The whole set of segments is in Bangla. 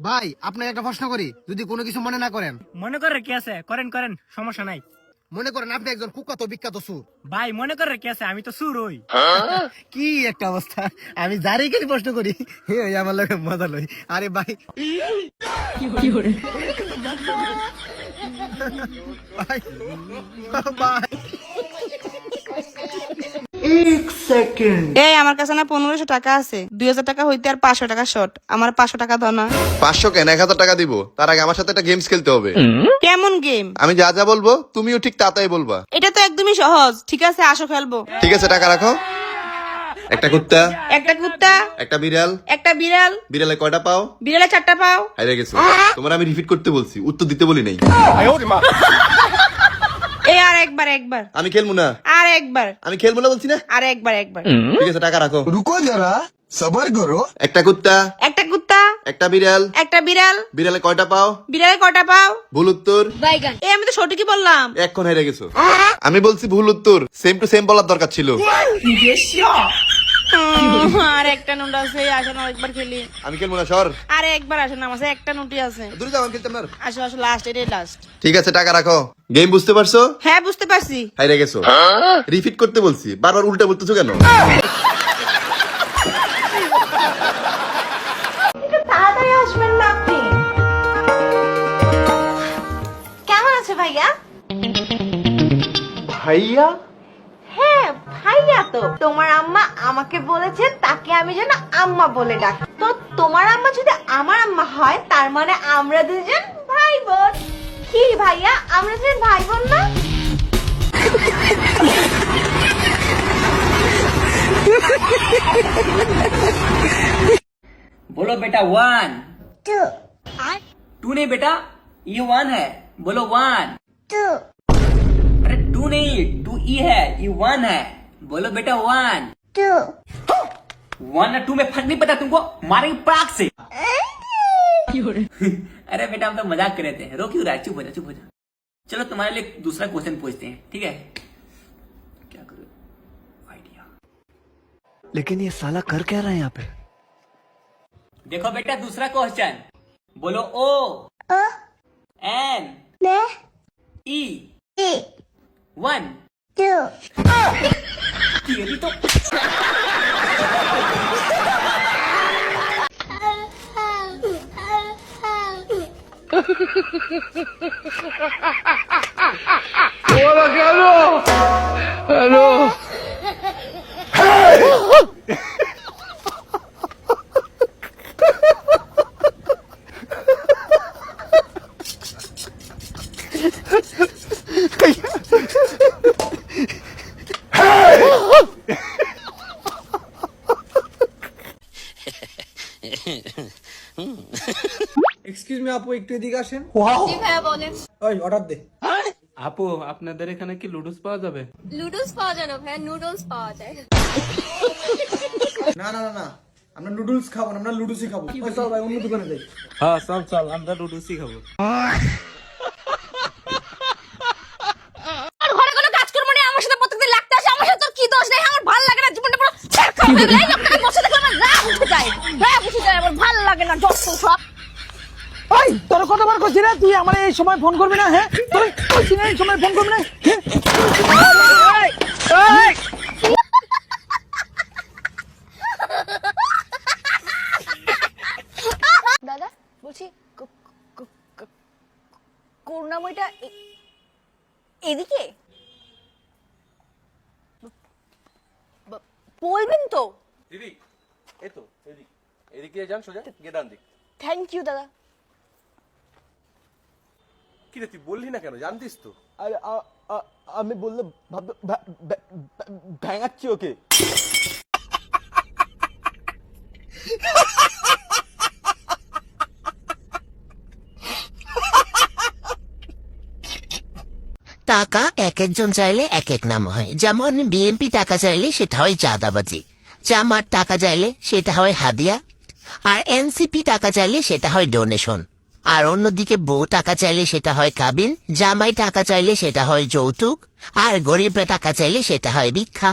ভাই আপনাকে একটা প্রশ্ন করি যদি কোনো কিছু মনে না করেন। মনে করে কি আছে? করেন করেন সমস্যা নাই। মনে করেন আপনি একজন কুখ্যাত বিখ্যাত সুর। ভাই মনে করে কি আছে? আমি তো সুর হই। কি একটা অবস্থা। আমি যারই খালি প্রশ্ন করি হে ওই আমার লোকে মজা লই। আরে ভাই। কি করে ভাই ভাই। এই আমার কাছে না পনেরোশো টাকা আছে। দুই হাজার টাকা হইতে আর পাঁচশো টাকা শর্ট আমার পাঁচশো টাকা দাও না। পাঁচশো কেন? এক হাজার টাকা দিব। তার আগে আমার সাথে একটা গেমস খেলতে হবে। কেমন গেম আমি যা যা বলব তুমিও ঠিক তাতাই বলবা। এটা তো একদমই সহজ। ঠিক আছে আসো খেলব। ঠিক আছে টাকা রাখো। একটা কুত্তা একটা কুত্তা একটা বিড়াল। একটা বিড়াল। বিড়ালে কয়টা পাও? বিড়ালে চারটা পাও। হাইরে গেছো। তোমার আমি রিপিট করতে বলছি উত্তর দিতে বলি নাই। আমি খেলব না। আর একবার। আমি খেলব না বলছি না? আর একবার একবার। ঠিক আছে টাকা রাখো। রুকো যারা সবার করো। একটা কুত্তা একটা কুত্তা একটা বিড়াল। একটা বিড়াল। বিড়ালে কয়টা পাও? বিড়ালে কয়টা পাও? ভুল উত্তর। এ আমি তো সঠিকই বললাম। এখন হেরে গেছো। আমি বলছি ভুল উত্তর। সেম টু সেম বলার দরকার ছিল। আর একটা নোট আছে আসেন একবার খেলি। আমি খেলব না সর। আর একবার আসেন আমার একটা নোটই আছে। দূরে যাও আমি খেলতাম না আসো আসো লাস্ট এটাই লাস্ট ঠিক আছে টাকা রাখো। গেম বুঝতে পারছ? হ্যাঁ বুঝতে পারছি। হাইরে গেছো। রিপিট করতে বলছি বারবার উল্টা বলতেছো কেন? কেমন আছে ভাইয়া? ভাইয়া? ভাইয়া তো তোমার আম্মা আমাকে বলেছে তাকে আমি যেন আম্মা বলে ডাক তো তোমার আম্মা যদি আমার আম্মা হয় তার মানে আমরা দুজন ভাই বোন কি ভাইয়া আমরা দুজন ভাই বোন না बोलो बेटा वन टू टू नहीं बेटा ये वन है बोलो वन टू अरे टू नहीं टू ई है ये वन है बोलो बेटा वन टू वन और टू में फ़र्क नहीं पता तुमको? मारेंगे पाक से। अरे बेटा हम तो मज़ाक कर रहे थे। रो क्यों रहा है? चुप हो जा चुप हो जा। चलो तुम्हारे लिए दूसरा क्वेश्चन पूछते हैं ठीक है? क्या करो? आइडिया लेकिन ये साला कर क्या रहा है यहाँ पे? देखो बेटा दूसरा क्वेश्चन बोलो O N E one Hola, Carlos. Hello. মি আপু একটু এদিকে আসেন। জি ভাইয়া বলেন। ওই অর্ডার দে। আপু আপনাদের এখানে কি লুডুস পাওয়া যাবে? লুডলস পাওয়া যায় না ভাইয়া নুডলস পাওয়া যায়। না না না না। আমরা নুডলস খাব না আমরা লুডুসই খাব। ওই চল ভাই অন্য দোকানে যাই। হ্যাঁ চল চল আমরা লুডুসই খাব। আর ঘরে কোনো কাজ করব না আমার সাথে প্রত্যেকদিন লাগতে আসে আমার সাথে তোর কি দোষ নেই? আমার ভালো লাগে না জীবনটা পুরো ছেড়খা হয়ে গেল এই লোকটাকে বসে দেখলে আমার রাগ উঠে যায় রাগ উঠে যায় আমার ভালো লাগে না যত সব ওই তোর কতবার কইছি না তুই আমার এই সময় ফোন করবি না হ্যাঁ? তুই না এই সময় ফোন করবি না হ্যাঁ? দাদা বলছি করুণাময়টা এদিকে? ব- বলবেন তো। দিদি এই তো এদিক এদিকে যান সোজা গিয়ে ডান দিক। থ্যাংক ইউ দাদা। কিরে তুই বললি না কেন? জানতিস তো। আরে আমি বললে ভ্যাঙাচ্ছি ওকে। টাকা এক একজন চাইলে এক এক নাম হয়। যেমন বিএনপি টাকা চাইলে সেটা হয় চাঁদাবাজি। জামার টাকা চাইলে সেটা হয় হাদিয়া। আর এনসিপি টাকা চাইলে সেটা হয় ডোনেশন আর অন্যদিকে বউ টাকা চাইলে সেটা হয় কাবিন জামাই টাকা চাইলে সেটা হয় যৌতুক, আর গরিবরা টাকা চাইলে সেটা হয় ভিক্ষা।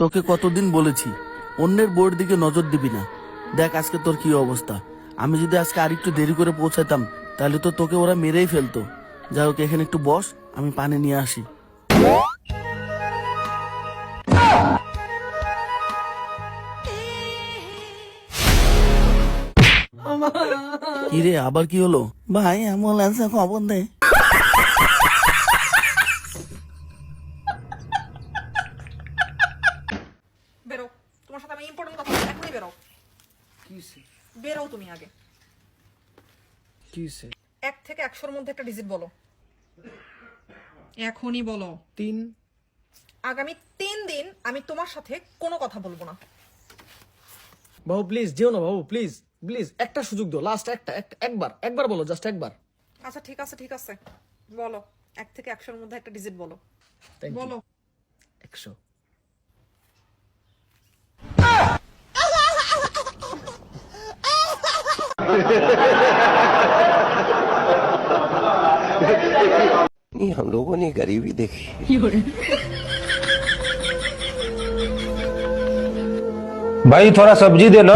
তোকে কতদিন বলেছি, অন্যের বউয়ের দিকে নজর দিবি না। দেখ আজকে তোর কি অবস্থা। আমি যদি আজকে আরেকটু দেরি করে পৌঁছাতাম, তাহলে তো তোকে ওরা মেরেই ফেলতো। যাই হোক, এখানে একটু বস, আমি পানি নিয়ে আসি। কি রে আবার কি হলো? ভাই অ্যাম্বুলেন্সে খবর দে। বেরো। তোমার সাথে আমি ইম্পর্টেন্ট কথা এখনই বেরো। বেরো তুমি আগে। এক থেকে একশোর মধ্যে একটা ডিজিট বলো। এখনই বলো। তিন? আগামী তিন দিন আমি তোমার সাথে কোনো কথা বলব না। বাবু প্লিজ যেও না বাবু প্লিজ প্লিজ একটা সুযোগ দাও লাস্ট একটা একটা একবার একবার বলো জাস্ট একবার আচ্ছা ঠিক আছে ঠিক আছে বলো এক থেকে একশোর মধ্যে একটা ডিজিট বলো বলো একশো हम लोगों ने गरीबी देखी भाई थोड़ा सब्जी दे लो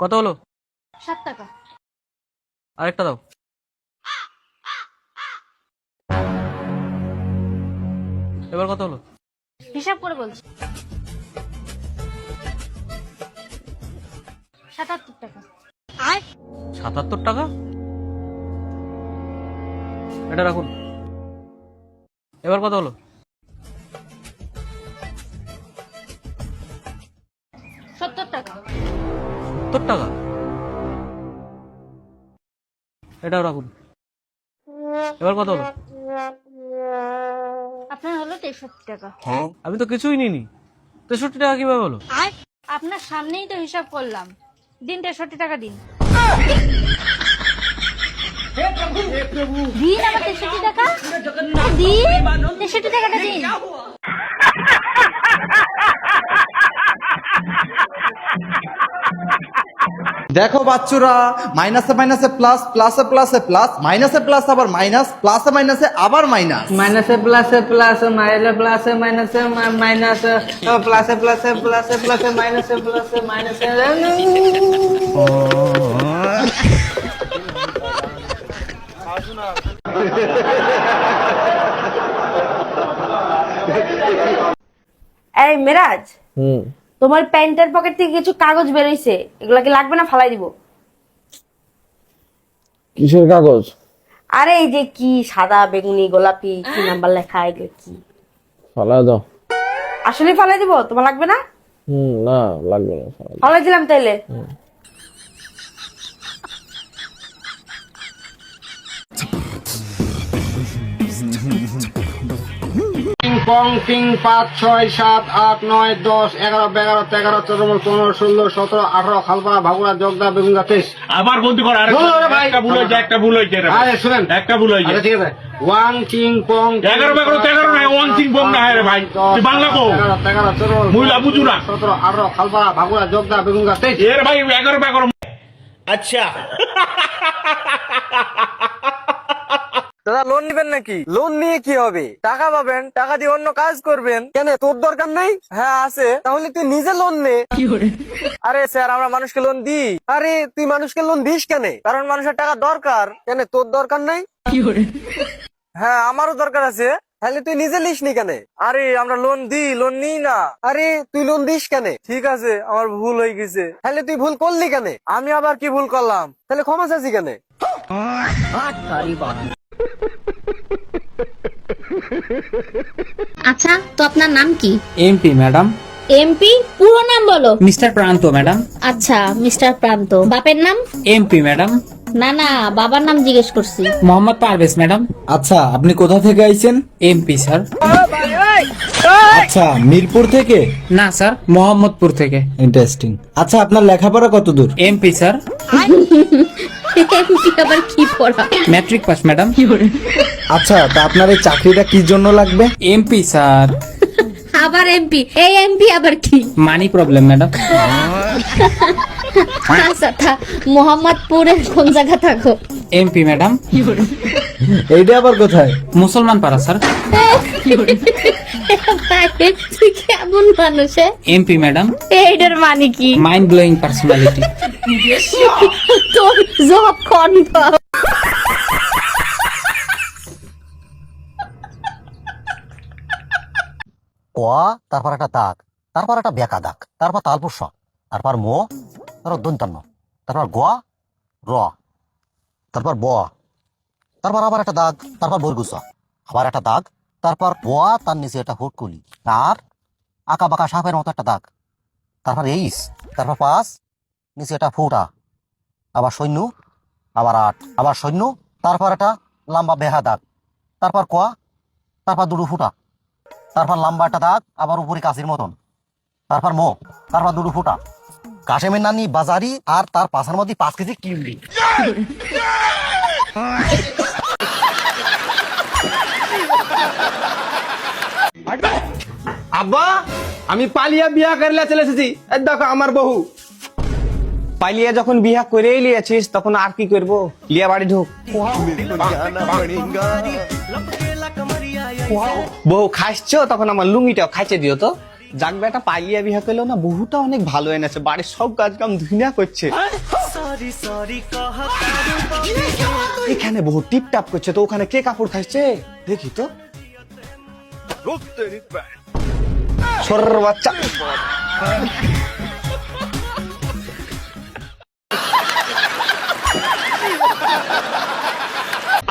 কত হলো? সাত টাকা। আরেকটা দাও। এবার কত হলো? হিসাব করে বলছি। সাতাত্তর টাকা। সাতাত্তর টাকা? এটা রাখুন। এবার কত হলো? সত্তর টাকা। সত্তর টাকা। এটাও রাখুন। এবার কত হলো? আপনার হলো তেষট্টি টাকা। আমি তো কিছুই নিইনি। তেষট্টি টাকা কীভাবে হলো? আপনার সামনেই তো হিসাব করলাম। দিন তেষট্টি টাকা দিন। দিন আমার তেষট্টি টাকা? দিন তেষট্টি টাকাটা দিন। দেখো বাচ্চুরা মাইনাসে মাইনাসে প্লাস প্লাসে প্লাসে প্লাস মাইনাসে প্লাস আবার মাইনাস প্লাসে মাইনাসে আবার মাইনাস মাইনাসে প্লাসে প্লাস মাইলে প্লাসে মাইনাসে মাইনাস প্লাসে প্লাসে প্লাসে প্লাসে মাইনাসে প্লাসে মাইনাসে এই মেরাজ তোমার প্যান্টের পকেট থেকে কিছু কাগজ বেরোইছে। এগুলা কি লাগবে না ফালাই দিব? কিসের কাগজ? আরে এই যে কি সাদা বেগুনি গোলাপি কি নাম্বার লেখা এগুলো কি? ফালাই দাও। আসলে ফালাই দিব? তোমার লাগবে না? হুম না লাগবে না ফালাই দিলাম তাইলে। পং তিন পাঁচ ছয় সাত আট নয় দশ এগারো এগারো তেরো চোদ্দ পনেরো ষোলো সতেরো আঠারো খালপাড়া ভাগুড়া জগদা বেগুন তেইশ। আবার বলতে কর একটা ভুল হয়েছে একটা ভুল হয়েছে আরে শুনেন। একটা ভুল হয়েছে। আচ্ছা ঠিক আছে। ওয়ান চিং পং এগারো এগারো তেরো নয় ওয়ান চিং না রে ভাই। তুই বাংলা কো এগারো তেরো চোদ্দ মহিলা বুঝু না। সতেরো আঠারো খালপাড়া ভাগুড়া জগদা বেগুন তেইশ। এর ভাই এগারো এগারো দাদা লোন নিবেন নাকি লোন নিয়ে কি হবে টাকা পাবেন টাকা দিয়ে অন্য কাজ করবেন কেন তোর দরকার নেই হ্যাঁ আছে তাহলে তুই নিজে লোন নে আরে স্যার আমরা মানুষকে লোন দিই আরে তুই মানুষকে লোন দিস কেন কারণ মানুষের টাকা দরকার কেন তোর দরকার নাই হ্যাঁ আমারও দরকার আছে তাহলে তুই নিজে লিস নি কেন আরে আমরা লোন দিই লোন নিই না আরে তুই লোন দিস কেন ঠিক আছে আমার ভুল হয়ে গেছে তাহলে তুই ভুল করলি কেন আমি আবার কি ভুল করলাম তাহলে ক্ষমা চাচ্ছি কেন আচ্ছা তো আপনার নাম কি? MP madam. এমপি পুরো নাম বলো। মিস্টার প্রান্ত ম্যাডাম। আচ্ছা মিস্টার প্রান্ত। বাপের নাম? MP madam. না না বাবার নাম জিজ্ঞেস করছি। মোহাম্মদ পারভেজ ম্যাডাম। আচ্ছা আপনি কোথা থেকে আইছেন? MP sir. আচ্ছা মিরপুর থেকে? না স্যার মোহাম্মদপুর থেকে। ইন্টারেস্টিং আচ্ছা আপনার লেখাপড়া কত দূর এমপি স্যার। আবার কি পড়া? ম্যাট্রিক পাস ম্যাডাম আচ্ছা তা আপনার এই চাকরিটা কি জন্য লাগবে? এমপি স্যার আবার এমপি এই এমপি আবার কি? মানি প্রবলেম ম্যাডাম মোহাম্মদপুরের কোন জায়গা থাকো? এমপি ম্যাডাম এইটা আবার কোথায়? মুসলমান পাড়া স্যার কেমন মানুষ এমপি ম্যাডাম এইটার মানে কি? মাইন্ড ব্লোয়িং পার্সোনালিটি তোর কনফার্ম ক তারপর একটা তাক তারপর একটা বেকা দাগ তারপর তালপুর সব তারপর মো তারপর দন্তান্ন, তারপর গ র তারপর ব তারপর আবার একটা দাগ, তারপর বরগুস আবার একটা দাগ, তারপর ব তার নিচে একটা হুটকুলি তার আঁকা বাঁকা সাপের মতো একটা দাগ, তারপর এইস, তারপর পাঁচ, নিচে একটা ফুটা, আবার সৈন্য, আবার আট, আবার সৈন্য, তারপর একটা লম্বা বেহা দাগ, তারপর ক তারপর দুটো ফুটা, তারপর লম্বা একটা দাগ, আবার উপরে কাশির মতন, তারপর মো, তারপর দুটো ফুটা কাশেমের নানি, বাজারি আর তার পাশার মধ্যে পাঁচ কেজি কিমলি আব্বা, আমি পালিয়া বিয়া করলে চলে এসেছি। দেখো আমার বহু পালিয়া যখন বিয়া করে লিয়েছিস, তখন আর কি করব? লিয়া বাড়ি ঢুক। বহু খাইছো তখন আমার লুঙ্গিটাও খাইছে দিও তো। যাক বেটা পালিয়া বিয়া করল না বহুটা অনেক ভালো এনেছে। বাড়ির সব কাজ কাম ধুইনা করছে এখানে বহু টিপ টাপ করছে। তো ওখানে কে কাপড় খাইছে? দেখি তো। বাচ্চা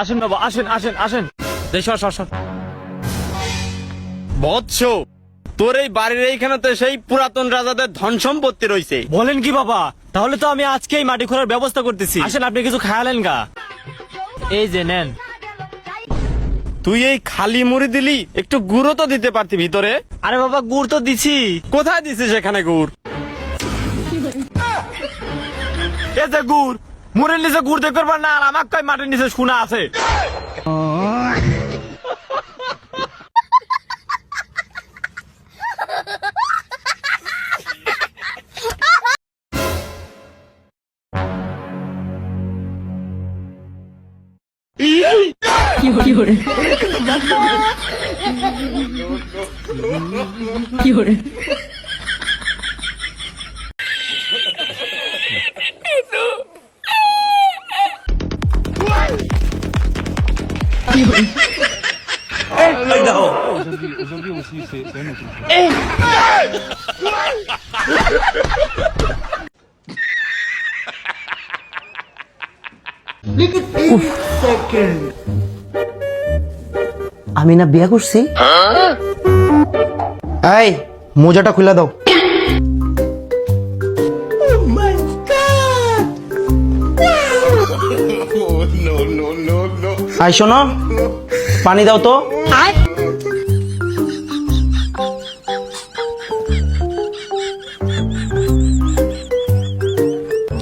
আসেন বাবা আসেন আসেন আসেন। সর সর সর বৎস। তোর এই বাড়ির এইখানে তো সেই পুরাতন রাজাদের ধন সম্পত্তি রয়েছে বলেন কি বাবা তাহলে তো আমি আজকেই মাটি খোঁড়ার ব্যবস্থা করতেছি। আসেন আপনি কিছু খায়ালেন গা। এই যে নেন। তুই এই খালি মুড়ি দিলি একটু গুড়ও তো দিতে পারতি ভিতরে। আরে বাবা গুড় তো দিছি। কোথায় দিছিস এখানে গুড়? এ যে গুড় মুড়ির নিচে গুড় দেখতে পারবার না আর আমার কয় মাটির নিচে শোনা আছে। Fiore. Fiore. Fiore. Non. Aujourd'hui, aujourd'hui aussi, c'est c'est un autre. Look at 80 seconds. আমি না বিয়া করছি? এই মোজাটা খুলে দাও। আই শোনো পানি দাও তো।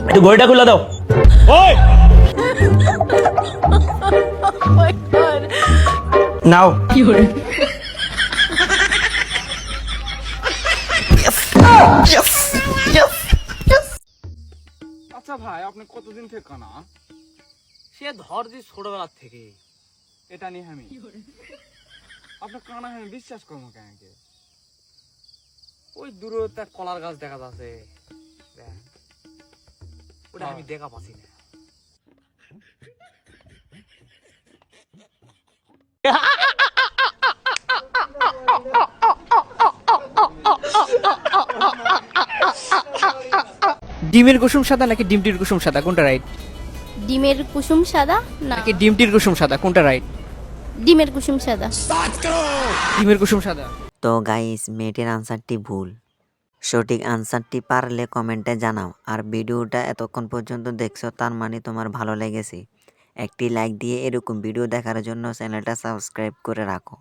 একটু ঘড়িটা খুলে দাও। নাও। আচ্ছা ভাই আপনি কতদিন থেকে কানা সে ধর যে ছোটবেলার থেকে। এটা নিয়ে আমি আপনার কানা আমি বিশ্বাস করব কেন ওই দূরে একটা কলার গাছ দেখা যাচ্ছে। ওটা আমি দেখা পাচ্ছি না। ডিমের কুসুম সাদা নাকি ডিমটির কুসুম সাদা? কোনটা রাইট ডিমের কুসুম সাদা? না। নাকি ডিমটির কুসুম সাদা? কোনটা রাইট ডিমের কুসুম সাদা। ডিমের কুসুম সাদা। তো গাইস মেয়েটির আনসারটি ভুল। সঠিক আনসারটি পারলে কমেন্টে জানাও। আর ভিডিওটা এতক্ষণ পর্যন্ত দেখছ তার মানে তোমার ভালো লেগেছে। একটি লাইক দিয়ে এরকম ভিডিও দেখার জন্য চ্যানেলটা সাবস্ক্রাইব করে রাখো।